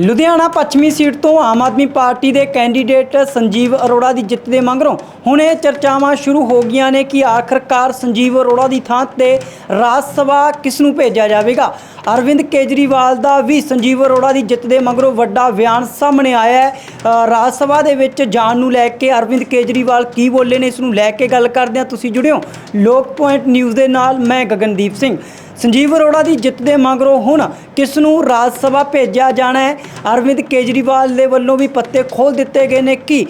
ਲੁਧਿਆਣਾ ਪੱਛਮੀ ਸੀਟ ਤੋਂ ਆਮ ਆਦਮੀ ਪਾਰਟੀ ਦੇ ਕੈਂਡੀਡੇਟ ਸੰਜੀਵ ਅਰੋੜਾ ਦੀ ਜਿੱਤ ਦੇ ਮਗਰੋਂ ਹੁਣ ਇਹ ਚਰਚਾਵਾਂ ਸ਼ੁਰੂ ਹੋ ਗਈਆਂ ਨੇ ਕਿ ਆਖਰਕਾਰ ਸੰਜੀਵ ਅਰੋੜਾ ਦੀ ਥਾਂ ਤੇ ਰਾਜ ਸਭਾ ਕਿਸ ਨੂੰ ਭੇਜਿਆ ਜਾਵੇਗਾ? ਅਰਵਿੰਦ ਕੇਜਰੀਵਾਲ ਦਾ ਵੀ ਸੰਜੀਵ ਅਰੋੜਾ ਦੀ ਜਿੱਤ ਦੇ ਮਗਰੋਂ ਵੱਡਾ ਬਿਆਨ ਸਾਹਮਣੇ ਆਇਆ ਹੈ। ਰਾਜ ਸਭਾ ਦੇ ਵਿੱਚ ਜਾਣ ਨੂੰ ਲੈ ਕੇ ਅਰਵਿੰਦ ਕੇਜਰੀਵਾਲ ਕੀ ਬੋਲੇ ਨੇ, ਇਸ ਨੂੰ ਲੈ ਕੇ ਗੱਲ ਕਰਦੇ ਹਾਂ। ਤੁਸੀਂ ਜੁੜਿਓ ਲੋਕ ਪੁਆਇੰਟ ਨਿਊਜ਼ ਦੇ ਨਾਲ, ਮੈਂ ਗਗਨਦੀਪ ਸਿੰਘ। ਸੰਜੀਵ ਅਰੋੜਾ ਦੀ ਜਿੱਤ ਦੇ ਮਗਰੋਂ ਹੁਣ ਕਿਸ ਨੂੰ ਰਾਜ ਸਭਾ ਭੇਜਿਆ ਜਾਣਾ ਹੈ? ਅਰਵਿੰਦ ਕੇਜਰੀਵਾਲ ਦੇ ਵੱਲੋਂ ਵੀ ਪੱਤੇ ਖੋਲ ਦਿੱਤੇ ਗਏ ਨੇ। ਕਿ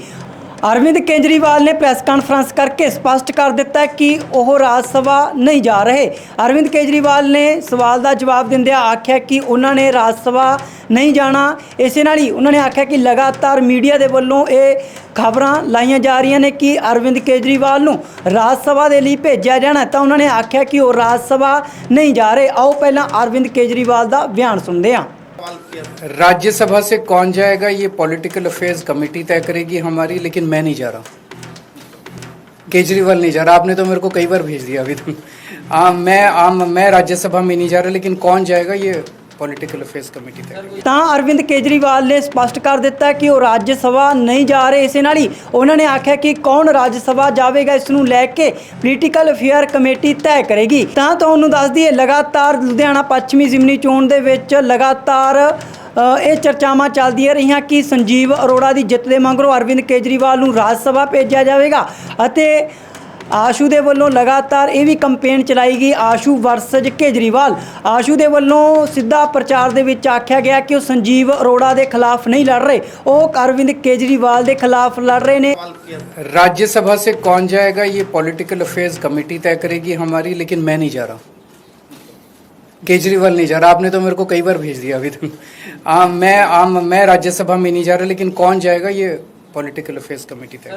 ਅਰਵਿੰਦ ਕੇਜਰੀਵਾਲ ਨੇ ਪ੍ਰੈਸ ਕਾਨਫਰੰਸ ਕਰਕੇ ਸਪਸ਼ਟ ਕਰ ਦਿੱਤਾ ਕਿ ਉਹ ਰਾਜ ਸਭਾ ਨਹੀਂ ਜਾ ਰਹੇ। ਅਰਵਿੰਦ ਕੇਜਰੀਵਾਲ ਨੇ ਸਵਾਲ ਦਾ ਜਵਾਬ ਦਿੰਦਿਆਂ ਆਖਿਆ ਕਿ ਉਹਨਾਂ ਨੇ ਰਾਜ ਸਭਾ ਨਹੀਂ ਜਾਣਾ। ਇਸੇ ਨਾਲ ਹੀ ਉਹਨਾਂ ਨੇ ਆਖਿਆ ਕਿ ਲਗਾਤਾਰ ਮੀਡੀਆ ਦੇ ਵੱਲੋਂ ਇਹ ਖਬਰਾਂ ਲਾਈਆਂ ਜਾ ਰਹੀਆਂ ਨੇ ਕਿ ਅਰਵਿੰਦ ਕੇਜਰੀਵਾਲ ਨੂੰ ਰਾਜ ਸਭਾ ਦੇ ਲਈ ਭੇਜਿਆ ਜਾਣਾ ਤਾਂ ਉਹਨਾਂ ਨੇ ਆਖਿਆ ਕਿ ਉਹ ਰਾਜ ਸਭਾ ਨਹੀਂ ਜਾ ਰਹੇ। ਆਓ ਪਹਿਲਾਂ ਅਰਵਿੰਦ ਕੇਜਰੀਵਾਲ ਦਾ ਬਿਆਨ ਸੁਣਦੇ ਹਾਂ। राज्यसभा से कौन जाएगा, ये पॉलिटिकल अफेयर्स कमेटी तय करेगी हमारी, लेकिन मैं नहीं जा रहा। केजरीवाल नहीं जा रहा। आपने तो मेरे को कई बार भेज दिया अभी तक हाँ मैं आम मैं राज्यसभा में नहीं जा रहा, लेकिन कौन जाएगा, ये ਪੋਲੀਟੀਕਲ ਅਫੇਅਰਸ ਕਮੇਟੀ ਤੇ ਤਾਂ ਅਰਵਿੰਦ ਕੇਜਰੀਵਾਲ ਨੇ ਸਪਸ਼ਟ ਕਰ ਦਿੱਤਾ ਕਿ ਉਹ ਰਾਜ ਸਭਾ ਨਹੀਂ ਜਾ ਰਹੇ। ਇਸੇ ਨਾਲ ਹੀ ਉਹਨਾਂ ਨੇ ਆਖਿਆ ਕਿ ਕੌਣ ਰਾਜ ਸਭਾ ਜਾਵੇਗਾ, ਇਸ ਨੂੰ ਲੈ ਕੇ ਪੋਲੀਟੀਕਲ ਅਫੇਅਰ ਕਮੇਟੀ ਤੈਅ ਕਰੇਗੀ। ਤਾਂ ਤੁਹਾਨੂੰ ਦੱਸ ਦਈਏ, ਲਗਾਤਾਰ ਲੁਧਿਆਣਾ ਪੱਛਮੀ ਜ਼ਿਮਨੀ ਚੋਣ ਦੇ ਵਿੱਚ ਲਗਾਤਾਰ ਇਹ ਚਰਚਾਵਾਂ ਚੱਲਦੀਆਂ ਰਹੀਆਂ ਕਿ ਸੰਜੀਵ ਅਰੋੜਾ ਦੀ ਜਿੱਤ ਦੇ ਮੰਗਰੋਂ ਅਰਵਿੰਦ ਕੇਜਰੀਵਾਲ ਨੂੰ ਰਾਜ ਸਭਾ ਭੇਜਿਆ ਜਾਵੇਗਾ ਅਤੇ ਆਸ਼ੂ ਦੇ ਵੱਲੋਂ ਲਗਾਤਾਰ ਇਹ ਵੀ ਕੰਪੇਨ ਚਲਾਈ ਗਈ ਆਸ਼ੂ ਵਰਸਜ ਕੇਜਰੀਵਾਲ ਆਸ਼ੂ ਦੇ ਵੱਲੋਂ ਸਿੱਧਾ ਪ੍ਰਚਾਰ ਦੇ ਵਿੱਚ ਆਖਿਆ ਗਿਆ ਕਿ ਉਹ ਸੰਜੀਵ ਅਰੋੜਾ ਦੇ ਖਿਲਾਫ ਨਹੀਂ ਲੜ ਰਹੇ ਉਹ ਅਰਵਿੰਦ ਕੇਜਰੀਵਾਲ ਦੇ ਖਿਲਾਫ ਲੜ ਰਹੇ ਨੇ राज्यसभा से कौन जाएगा ये पॉलिटिकल अफेयर्स कमेटी तय करेगी हमारी लेकिन मैं नहीं जा रहा केजरीवाल नहीं जा रहा आपने तो मेरे को कई बार भेज दिया अभी तक हाँ मैं आम मैं राज्यसभा में नहीं जा रहा लेकिन कौन जाएगा ये पॉलिटिकल अफेयर्स कमेटी तय